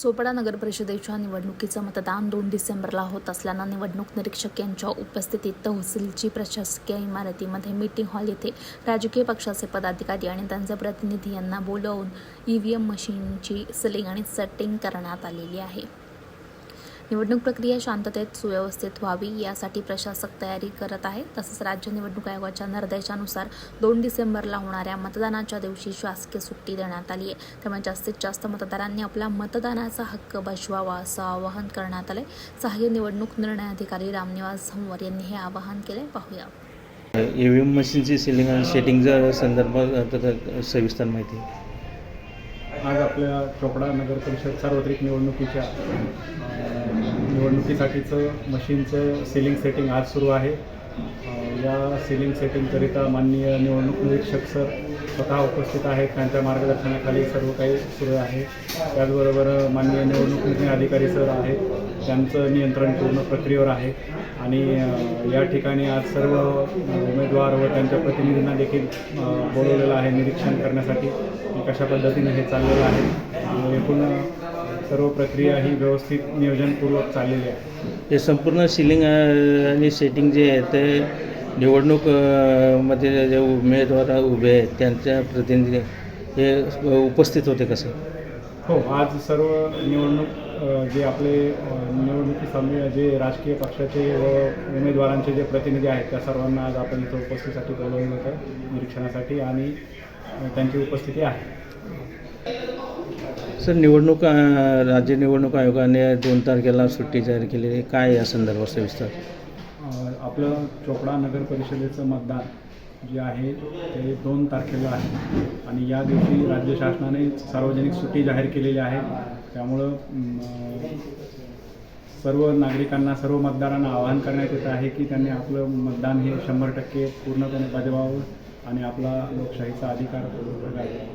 चोपडा नगर परिषदेच्या निवडणुकीचं मतदान दोन डिसेंबरला होत असल्यानं निवडणूक निरीक्षक यांच्या उपस्थितीत तहसीलची प्रशासकीय इमारतीमध्ये मीटिंग हॉल येथे राजकीय पक्षाचे पदाधिकारी आणि त्यांचे प्रतिनिधी यांना बोलवून ई व्ही एम मशीनची सिलिंग आणि सेटिंग करण्यात आलेली आहे. निवडणूक प्रक्रिया शांततेत सुव्यवस्थित व्हावी यासाठी प्रशासक तयारी करत आहे. तसंच राज्य निवडणूक आयोगाच्या निर्देशानुसार दोन डिसेंबरला होणाऱ्या मतदानाच्या दिवशी शासकीय सुट्टी देण्यात आली आहे. त्यामुळे जास्तीत जास्त मतदारांनी आपला मतदानाचा हक्क बजवावा असं आवाहन करण्यात आलंय. सहाय्य निवडणूक निर्णय अधिकारी रामनिवास झंवर यांनी हे आवाहन केले पाहूया. ई व्ही एम मशीनची सिलिंग आणि सेटिंगच्या संदर्भात सविस्तर माहिती. आज आपल्या चोपडा नगर परिषद सार्वत्रिक निवडणुकीच्या निवडणुकीसाठीचं मशीनचं सिलिंग सेटिंग आज सुरू आहे. या सिलिंग सेटिंगकरिता माननीय निवडणूक निरीक्षक सर स्वतः उपस्थित आहेत त्यांच्या मार्गदर्शनाखाली सर्व काही सुरू आहे. त्याचबरोबर माननीय निवडणूक निर्णय अधिकारी सर आहेत. त्यांचं नियंत्रण पूर्ण प्रक्रियेवर आहे. आणि या ठिकाणी आज सर्व उमेदवार व त्यांच्या प्रतिनिधींना देखील बोलवलेलं आहे निरीक्षण करण्यासाठी कशा पद्धतीने हे चाललेलं आहे. एकूण सर्व प्रक्रिया ही व्यवस्थित नियोजनपूर्वक चाललेली आहे. हे संपूर्ण सिलिंग आणि सेटिंग जे आहे ते निवडणूकमध्ये जे उमेदवार उभे आहेत त्यांच्या प्रतिनिधी हे उपस्थित होते कसं हो आज सर्व निवडणूक जे आपले निवडणुकीसमोर जे राजकीय पक्षाचे व उमेदवारांचे जे प्रतिनिधी आहेत त्या सर्वांना आज आपण इथं उपस्थितीसाठी बोलवलं होतं निरीक्षणासाठी आणि त्यांची उपस्थिती आहे. सर निवडणूक राज्य निवडणूक आयोगाने दोन तारखेला सुट्टी जाहीर केलेली आहे. काय या संदर्भात सविस्तर? अ, आपलं चोपडा नगर परिषदेचं मतदान जे आहे ते दोन तारखेला आहे. आणि या दिवशी राज्य शासनाने सार्वजनिक सुट्टी जाहीर केलेली आहे. त्यामुळं म, सर्व नागरिकांना सर्व मतदारांना आवाहन करण्यात येत आहे की त्यांनी आपलं मतदान हे शंभर टक्के पूर्णपणे बजवावं आणि आपला लोकशाहीचा अधिकार बजावावा